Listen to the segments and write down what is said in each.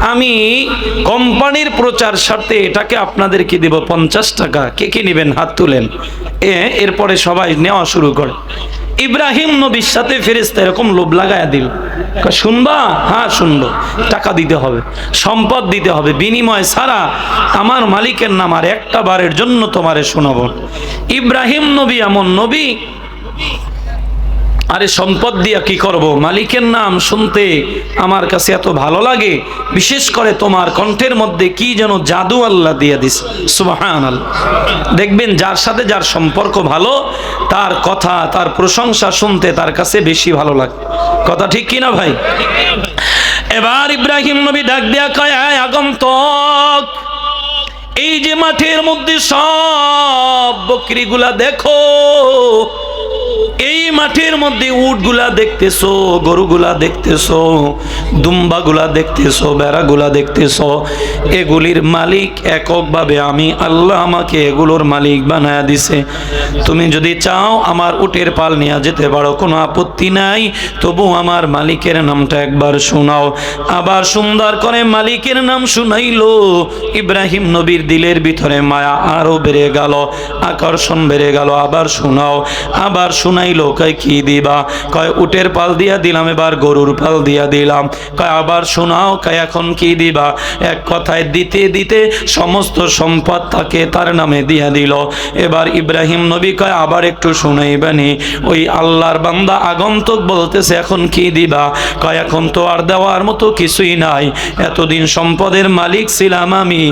আমি কোম্পানির প্রচার স্বার্থে এটাকে আপনাদেরকে দেব পঞ্চাশ টাকা। কে কে নেবেন? হাত তুলেন। এ, এরপরে সবাই নেওয়া শুরু করে। ইব্রাহিম নবীর সাথে ফেরেস্তা এরকম লোভ লাগায়া দিল। শুনবা? হ্যাঁ শুনব। টাকা দিতে হবে, সম্পদ দিতে হবে, বিনিময় ছাড়া আমার মালিকের নাম আর একটা বারের জন্য তোমারে শোনাবো। ইব্রাহিম নবী এমন নবী আরে সম্পদ দিয়া কি করব? মালিকের নাম শুনতে আমার কাছে এত ভালো লাগে, বিশেষ করে তোমার কণ্ঠের মধ্যে কি যেন জাদু আল্লাহ দিয়ে দিস সুবাহান দেখবেন যার সাথে যার সম্পর্ক ভালো, তার কথা, তার প্রশংসা শুনতে তার কাছে বেশি ভালো লাগে। কথা ঠিক কি না ভাই? এবার ইব্রাহিম নবী ডাক দিয়া কয়, "আয় আগন্তক, এই যে মাঠের মধ্যে সব বকরিগুলা দেখো এই মাঠের মধ্যে উটগুলা দেখতেছো, গরুগুলা দেখতেছো, দুম্বাগুলা দেখতেছো, বেড়াগুলা দেখতেছো, এগুলির মালিক এককভাবে আমি, আল্লাহ আমাকে এগুলোর মালিক বানায়া দিছে। তুমি যদি চাও আমার উটের পাল নিয়ে যেতে পারো, কোনো আপত্তি নাই, তবু আমার মালিকের নামটা একবার শোনাও। আবার সুন্দর করে মালিকের নাম শুনাইলো, ইব্রাহিম নবীর দিলের ভিতরে মায়া আরও বেড়ে গেল, আকর্ষণ বেড়ে গেল, আবার শোনাও। আবার শুনাইলো কয় কি দিবা? কয়, উটের পাল দিয়া দিলাম, এবার গরুর পাল দিয়া দিলাম। কয়, আবার শোনাও, কয়, এখন কি দিবা? এক কথায় দিতে দিতে সমস্ত সম্পদ তাকে তার নামে দিয়া দিল। এবার ইব্রাহিম নবী কয়, আবার একটু শুনাইবানি। ওই আল্লাহর বান্দা আগন্তুক বলতেছে, এখন কি দিবা? কয়, এখন তো আর দেওয়ার মতো কিছুই নাই। এতদিন সম্পদের মালিক ছিলাম আমি।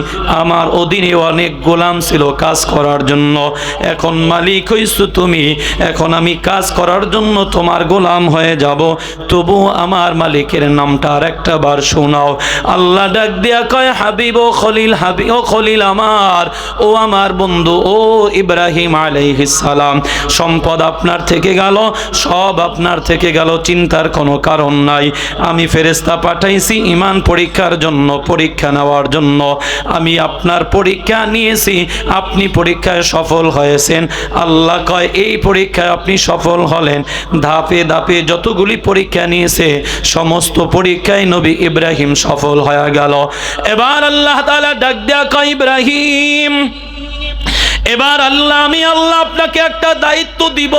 আমার অধীনে অনেক গোলাম ছিল কাজ করার জন্য। এখন মালিক হইছো তুমি। এখন আমি কাজ করার জন্য তোমার গোলাম হয়ে যাব। তবু আমার মালিকের নামটা আর একটা বার শোনাও। আল্লাহ ডাক দিয়া কয়, হাবিব ও খলিল, হাবিব ও খলিল আমার। ও আমার বন্ধু, ও ইব্রাহিম সালাম। সম্পদ আপনার থেকে গেল, সব আপনার থেকে গেল, চিন্তার কোনো কারণ নাই। আমি ফেরেস্তা পাঠাইছি ইমান পরীক্ষার জন্য, পরীক্ষা নেওয়ার জন্য। আমি আপনার পরীক্ষা নিয়েছি, আপনি পরীক্ষায় সফল হয়েছেন। আল্লাহ কয়, এই পরীক্ষায় আপনি সফল হলেন। ধাপে ধাপে যতগুলি পরীক্ষা নিয়েছে, সমস্ত পরীক্ষায় নবী ইব্রাহিম সফল হয়ে গেল। এবার আল্লাহ তাআলা ডাক দেয়া কয়, ইব্রাহিম, এবার আল্লাহ, আমি আল্লাহ আপনাকে একটা দায়িত্ব দিব।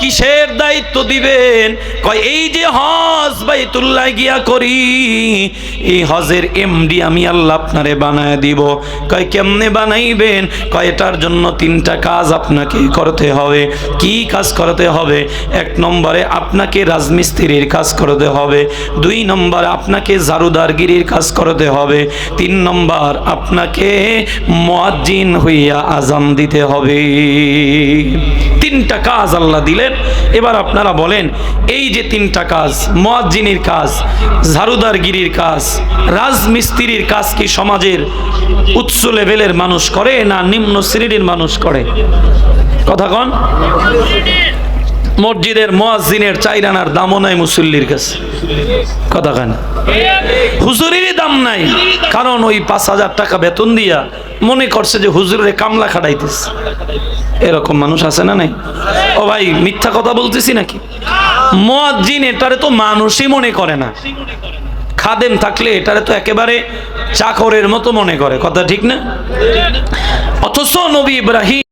কিসের দায়িত্ব দিবেন? কয়, এই যে হজ বাইতুল্লাহ গিয়া করি, এই হজের এমডি আমি আল্লাহ আপনারে বানায় দিব। কয়, কেমনে বানাইবেন? কয়, এটার জন্য তিনটা কাজ আপনাকে করতে হবে। কি কাজ করতে হবে? এক নম্বরে আপনাকে রাজমিস্ত্রির কাজ করতে হবে। দুই নম্বর, আপনাকে জারুদারগিরির কাজ করতে হবে। তিন নম্বর, আপনাকে মুয়াজ্জিন হইয়া আজান দিতে হবে। তিনটা কাজ আল্লাহ দিলেন। এবার আপনারা বলেন, এই যে তিনটা কাজ, মোয়াজ্জিনের কাজ, ঝাড়ুদারগিরির কাজ, রাজমিস্ত্রির কাজ কি সমাজের উচ্চ লেভেলের মানুষ করে না নিম্ন শ্রেণির মানুষ করে? কথা কন। মসজিদের মোয়াজ্জিনের চাইরানার দামও নাই মুসল্লির কাছে। কথা কেন হুজুরেরই দাম নাই। কারণ ওই পাঁচ হাজার টাকা বেতন দিয়া মনে করছে যে হুজুরের কামলা খাটাইতেছে। এরকম মানুষ আছে না নাই? ও ভাই, মিথ্যা কথা বলতেছি নাকি? মোয়াজ্জিন এটারে তো মানুষই মনে করে না। খাদেম থাকলে এটারে তো একেবারে চাকরের মতো মনে করে। কথা ঠিক না? অথচ নবী ইব্রাহিম